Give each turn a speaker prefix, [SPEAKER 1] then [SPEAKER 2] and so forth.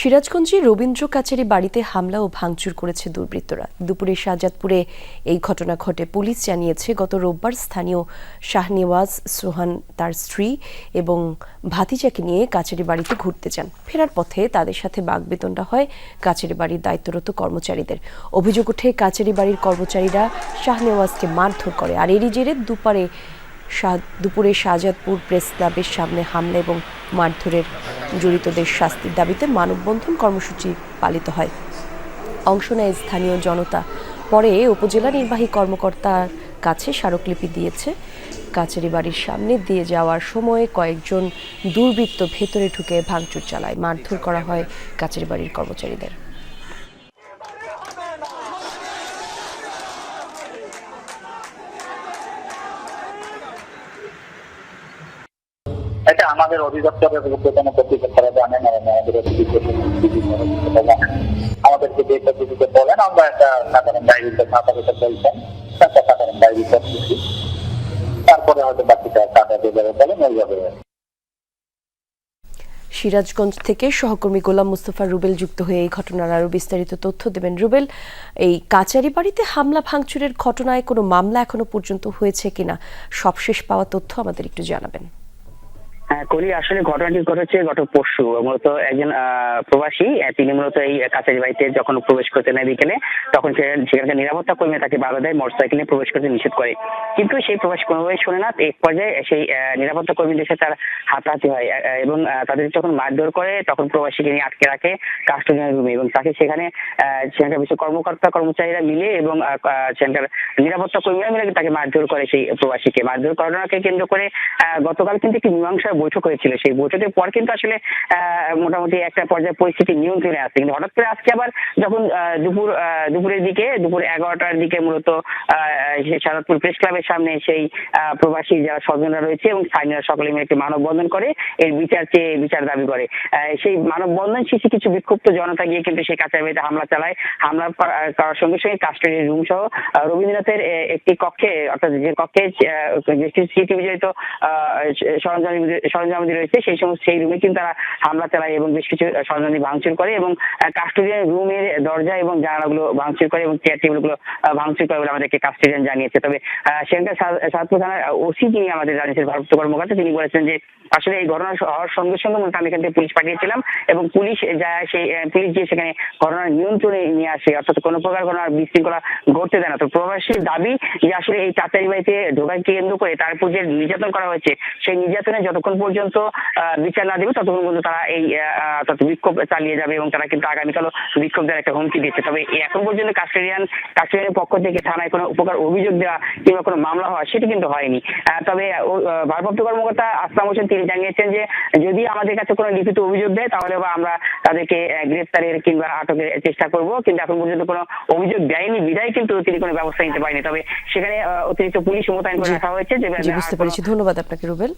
[SPEAKER 1] সিরাজগঞ্জে রবীন্দ্র কাচারি বাড়িতে হামলা ও ভাঙচুর করেছে দুর্বৃত্তরা। দুপুরে শাহজাদপুরে এই ঘটনা ঘটে। পুলিশ জানিয়েছে, গত রোববার স্থানীয় শাহনেওয়াজ সোহান তার স্ত্রী এবং ভাতিজাকে নিয়ে কাচারি বাড়িতে ঘুরতে যান। ফেরার পথে তাদের সাথে বাগবেতনটা হয় কাচারি বাড়ির দায়িত্বরত কর্মচারীদের। অভিযোগ ওঠে, কাচারি বাড়ির কর্মচারীরা শাহনেওয়াজকে মারধর করে। আর এরই জেরে দুপারে দুপুরে শাহজাদপুর প্রেস ক্লাবের সামনে হামলা এবং মারধরের জড়িতদের শাস্তির দাবিতে মানববন্ধন কর্মসূচি পালিত হয়। অংশ নেয় স্থানীয় জনতা। পরে উপজেলা নির্বাহী কর্মকর্তার কাছে স্মারকলিপি দিয়েছে। কাচারি বাড়ির সামনে দিয়ে যাওয়ার সময় কয়েকজন দুর্বৃত্ত ভেতরে ঢুকে ভাঙচুর চালায়। মারধর করা হয় কাচারি বাড়ির কর্মচারীদের।
[SPEAKER 2] এটা আমাদের অধিদপ্তরের কর্তৃপক্ষরা জানেন এবং আমাদের আমাদেরকে যে পদ্ধতিতে বলেন, আমরা একটা সাধারণ ডায়েরিতে খাতা পেতে বলছেন, একটা সাধারণ ডায়েরি তারপরে হয়তো বাকিটা বলেন
[SPEAKER 1] সিরাজগঞ্জ থেকে সহকর্মী গোলাম মুস্তফা রুবেল যুক্ত হয়ে এই ঘটনার আরও বিস্তারিত তথ্য দেবেন। রুবেল, এই কাচারি বাড়িতে হামলা ভাঙচুরের ঘটনায় কোনো মামলা এখনও পর্যন্ত হয়েছে কিনা? সবশেষ পাওয়া তথ্য আমাদের একটু জানাবেন।
[SPEAKER 3] কলি, আসলে ঘটনাটি ঘটেছে গত পরশু। মূলত একজন প্রবাসী তিনি মূলত এই কাছারি বাড়িতে যখন প্রবেশ করতে নেয় বিকেলে, তখন সেখানকার নিরাপত্তা কর্মী তাকে বাধা দেয়, মোটরসাইকেল নিয়ে প্রবেশ করতে নিষেধ করে। কিন্তু সেই প্রবাসী কোনোভাবেই শোনে না। এক পর্যায়ে সেই নিরাপত্তা কর্মীদের সাথে তার হাতাহাতি হয় এবং তাদের যখন মারধর করে, তখন প্রবাসীকে নিয়ে আটকে রাখে কাস্টোডিয়াল রুমে, এবং তাকে সেখানে সেখানকার কিছু কর্মকর্তা, কর্মচারীরা মিলে এবং সেখানকার নিরাপত্তা কর্মীরা মিলে তাকে মারধর করে সেই প্রবাসীকে। মারধর ঘটনাকে কেন্দ্র করে গতকাল কিন্তু একটি মীমাংসার বৈঠক হয়েছিল। সেই বৈঠকের পর কিন্তু আসলে মোটামুটি একটা পর্যায়ে পরিস্থিতি নিয়ন্ত্রণে আসছে। কিন্তু হঠাৎ করে আজকে আবার যখন দুপুর দুপুরের দিকে দুপুর এগারোটার দিকে মূলত আহ, প্রেস ক্লাবের সামনে সেই প্রবাসী যারা স্বজনরা রয়েছে এবং স্থানীয়রা সকলে মিলে একটি মানববন্ধন করে এর বিচার চেয়ে বিচার দাবি করে। সেই মানববন্ধন শেষে কিছু বিক্ষুব্ধ জনতা গিয়ে কিন্তু সেই কাঁচা বাড়িতে হামলা চালায়। হামলা করার সঙ্গে সঙ্গে কাস্টডির রুম সহ রবীন্দ্রনাথের একটি কক্ষে অর্থাৎ যে কক্ষে সিসিটিভি জড়িত সরঞ্জামাদি রয়েছে সেই সমস্ত সেই রুমে কিন্তু তারা হামলা চালায় এবং বেশ কিছু সরঞ্জাম ভাঙচুর করে এবং কাস্টোডিয়ান রুমের দরজা এবং জানালাগুলো ভাঙচুর করে এবং চেয়ার টেবিলগুলো আহ, ভাঙচুর করে বলে আমাদেরকে কাস্টোডিয়ান জানিয়েছে। তবে সেখানকার সাতপুর থানার ওসি যিনি আমাদের জানিয়েছেন ভারপ্রাপ্ত কর্মকর্তা তিনি বলেছেন যে আসলে এই ঘটনা হওয়ার সঙ্গে সঙ্গে মূলত আমি এখান থেকে পুলিশ পাঠিয়েছিলাম এবং পুলিশ যায় সেই পুলিশ গিয়ে সেখানে ঘটনার নিয়ন্ত্রণে নিয়ে আসে অর্থাৎ কোনো প্রকার ঘটনার বিশৃঙ্খলা ঘটতে দেয় না। তো প্রবাসীর দাবি যে আসলে এই চাচাই বাড়িতে ঢোকাকে কেন্দ্র করে তার উপর যে নির্যাতন করা হয়েছে সেই নির্যাতনে যতক্ষণ পর্যন্ত বিচার না দেবে ততক্ষণ পর্যন্ত তারা এই বিক্ষোভ চালিয়ে যাবে এবং তারা কিন্তু আগামীকালও বিক্ষোভ দেওয়ার একটা হুমকি দিচ্ছে। তবে এখন পর্যন্ত কাস্টেরিয়ান কাস্টেরিয়ানের পক্ষ থেকে থানায় কোনো উপকার অভিযোগ দেওয়া কিংবা কোনো মামলা হওয়া সেটি কিন্তু হয়নি। তবে ভারপ্রাপ্ত কর্মকর্তা আসলাম হোসেন তিনি জানিয়েছেন যে যদি আমাদের কাছে কোনো লিখিত অভিযোগ দেয় তাহলে বা আমরা তাদেরকে গ্রেপ্তারের কিংবা আটকের চেষ্টা করব কিন্তু এখন পর্যন্ত কোনো অভিযোগ দেয়নি বিদায় কিন্তু তিনি কোনো ব্যবস্থা নিতে পারেনি তবে সেখানে অতিরিক্ত পুলিশ মোতায়েন করে রাখা হয়েছে যে
[SPEAKER 1] বুঝতে পেরেছি। ধন্যবাদ আপনাকে রুবেল।